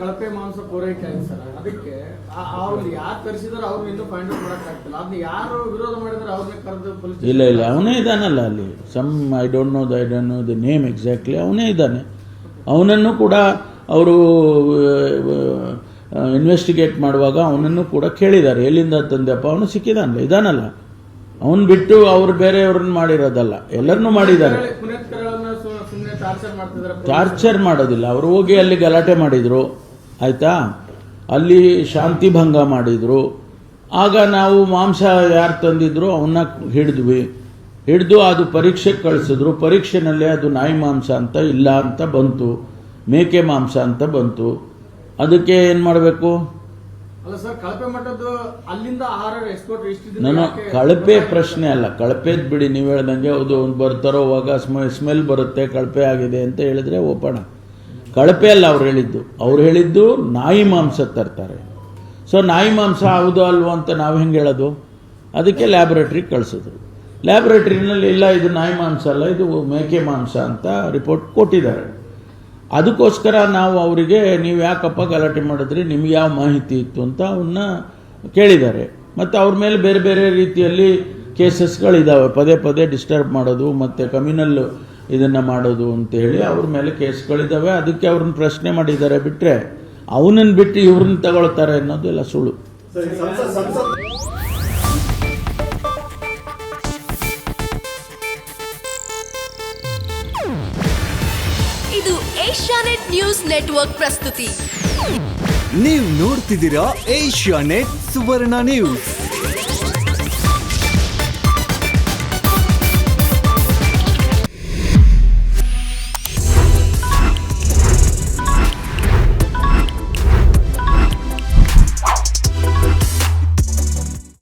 ಕಳಪೆ ಮಾಂಸ ಪೂರೈಕೆ ಆಗಿದೆ ಸರ್. ಅದಕ್ಕೆ ಅವ್ರು ಯಾರು ತರಿಸಿದಾರೆ ಅವ್ರು ಇನ್ನೂ ಫೈಂಡ್ ಔಟ್ ಮಾಡಕ್ ಆಗ್ತಿಲ್ಲ ಅದನ್ನ ಯಾರು ವಿರೋಧ ಮಾಡಿದ್ರೆ ಅವ್ರನ್ನ ಕರೆದು ಪೊಲೀಸ್ ಇಲ್ಲ ಇಲ್ಲ. ಅವನೇ ಇದ್ದಾನಲ್ಲ ಅಲ್ಲಿ. Some I don't know the I don't know the name exactly ಅವನೇ ಇದ್ದಾನೆ. ಅವನನ್ನು ಕೂಡ ಅವರು ಇನ್ವೆಸ್ಟಿಗೇಟ್ ಮಾಡುವಾಗ ಅವನನ್ನು ಕೂಡ ಕೇಳಿದ್ದಾರೆ. ಎಲ್ಲಿಂದ ತಂದೆಪ್ಪ ಅವನು ಸಿಕ್ಕಿದಾನಲ್ಲ ಇದಾನಲ್ಲ ಅವನು ಬಿಟ್ಟು ಅವ್ರು ಬೇರೆಯವ್ರನ್ನ ಮಾಡಿರೋದಲ್ಲ. ಎಲ್ಲರನ್ನೂ ಮಾಡಿದ್ದಾರೆ. ಟಾರ್ಚರ್ ಮಾಡೋದಿಲ್ಲ. ಅವರು ಹೋಗಿ ಅಲ್ಲಿ ಗಲಾಟೆ ಮಾಡಿದರು. ಆಯಿತಾ? ಅಲ್ಲಿ ಶಾಂತಿ ಭಂಗ ಮಾಡಿದರು. ಆಗ ನಾವು ಮಾಂಸ ಯಾರು ತಂದಿದ್ರು ಅವನ್ನ ಹಿಡಿದ್ವಿ. ಹಿಡಿದು ಅದು ಪರೀಕ್ಷೆಗೆ ಕಳಿಸಿದ್ರು. ಪರೀಕ್ಷೆನಲ್ಲಿ ಅದು ನಾಯಿ ಮಾಂಸ ಅಂತ ಇಲ್ಲ ಅಂತ ಬಂತು. ಮೇಕೆ ಮಾಂಸ ಅಂತ ಬಂತು. ಅದಕ್ಕೆ ಏನು ಮಾಡಬೇಕು? ನಾನು ಕಳಪೆ ಪ್ರಶ್ನೆ ಅಲ್ಲ. ಕಳಪೆದ್ ಬಿಡಿ ನೀವು ಹೇಳ್ದಂಗೆ ಅದು ಒಂದು ಬರ್ತಾರೋ ಹೋಗ ಸ್ಮ ಸ್ಮೆಲ್ ಬರುತ್ತೆ ಕಳಪೆ ಆಗಿದೆ ಅಂತ ಹೇಳಿದ್ರೆ ಒಪ್ಪಣ. ಕಳಪೆ ಅಲ್ಲ ಅವ್ರು ಹೇಳಿದ್ದು. ಅವ್ರು ಹೇಳಿದ್ದು ನಾಯಿ ಮಾಂಸ ತರ್ತಾರೆ. ಸೊ ನಾಯಿ ಮಾಂಸ ಹೌದು ಅಲ್ವೋ ಅಂತ ನಾವು ಹೆಂಗೆ ಹೇಳೋದು? ಅದಕ್ಕೆ ಲ್ಯಾಬ್ರೇಟ್ರಿಗೆ ಕಳಿಸಿದ್ರು. ಲ್ಯಾಬ್ರೇಟ್ರಿನಲ್ಲಿ ಇಲ್ಲ, ಇದು ನಾಯಿ ಮಾಂಸ ಅಲ್ಲ, ಇದು ಮೇಕೆ ಮಾಂಸ ಅಂತ ರಿಪೋರ್ಟ್ ಕೊಟ್ಟಿದ್ದಾರೆ. ಅದಕ್ಕೋಸ್ಕರ ನಾವು ಅವರಿಗೆ, ನೀವು ಯಾಕಪ್ಪ ಗಲಾಟೆ ಮಾಡಿದ್ರಿ? ನಿಮ್ಗೆ ಯಾವ ಮಾಹಿತಿ ಇತ್ತು? ಅಂತ ಅವನ್ನ ಕೇಳಿದ್ದಾರೆ. ಮತ್ತು ಅವ್ರ ಮೇಲೆ ಬೇರೆ ಬೇರೆ ರೀತಿಯಲ್ಲಿ ಕೇಸಸ್ಗಳಿದ್ದಾವೆ ಪದೇ ಪದೇ ಡಿಸ್ಟರ್ಬ್ ಮಾಡೋದು, ಮತ್ತು ಕಮ್ಯುನಲ್ ಇದನ್ನು ಮಾಡೋದು ಅಂತ ಹೇಳಿ ಅವ್ರ ಮೇಲೆ ಕೇಸ್ಗಳಿದ್ದಾವೆ. ಅದಕ್ಕೆ ಅವ್ರನ್ನ ಪ್ರಶ್ನೆ ಮಾಡಿದ್ದಾರೆ. ಬಿಟ್ಟರೆ ಅವನನ್ನು ಬಿಟ್ಟು ಇವ್ರನ್ನ ತಗೊಳ್ತಾರೆ ಅನ್ನೋದೆಲ್ಲ ಸುಳ್ಳು. ಇದು ಏಷ್ಯಾನೆಟ್ ನ್ಯೂಸ್ ನೆಟ್ವರ್ಕ್ ಪ್ರಸ್ತುತಿ. ನೀವು ನೋಡ್ತಿದ್ದೀರಾ ಏಷ್ಯಾ ನೆಟ್ ಸುವರ್ಣ ನ್ಯೂಸ್.